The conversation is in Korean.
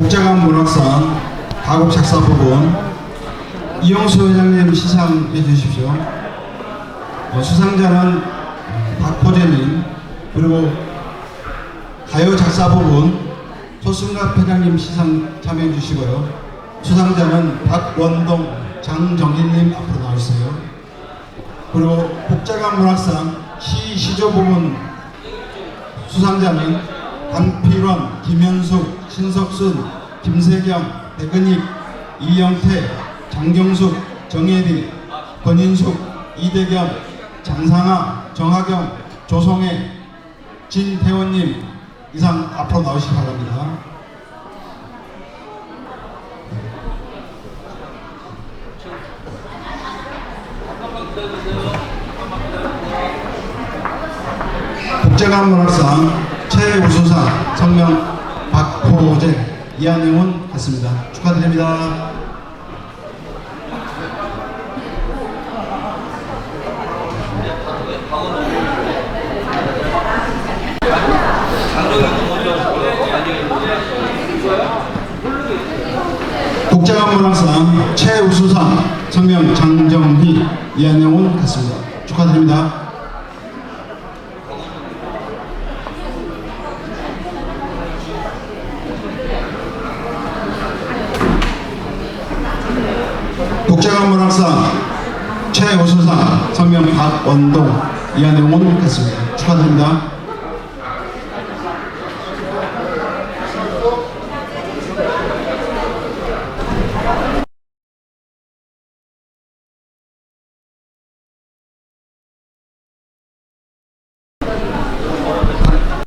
국제관 문학상 가곡 작사 부분 이용수 회장님 시상해 주십시오. 어, 수상자는 어, 박호재님 그리고 가요 작사 부분 소승갑 회장님 시상 참여해 주시고요. 수상자는 박원동 장정희님 앞으로 나와주세요. 그리고 국제관 문학상 시 시조 부분 수상자는 강필원, 김현숙, 신석순, 김세경, 백은익, 이영태, 장경숙, 정혜리, 권인숙, 이대겸, 장상아, 정하경, 조성애, 진태원님 이상 앞으로 나오시기 바랍니다. 국제관 문학상 최우수상 성명 박호재 이한영은 했습니다. 축하드립니다. 국제관 문학상 최우수상 성명 장정희 이한영은 했습니다. 축하드립니다. 국제관 문학상 최우수상 성명 박원동 이한영은 했습니다. 축하드립니다.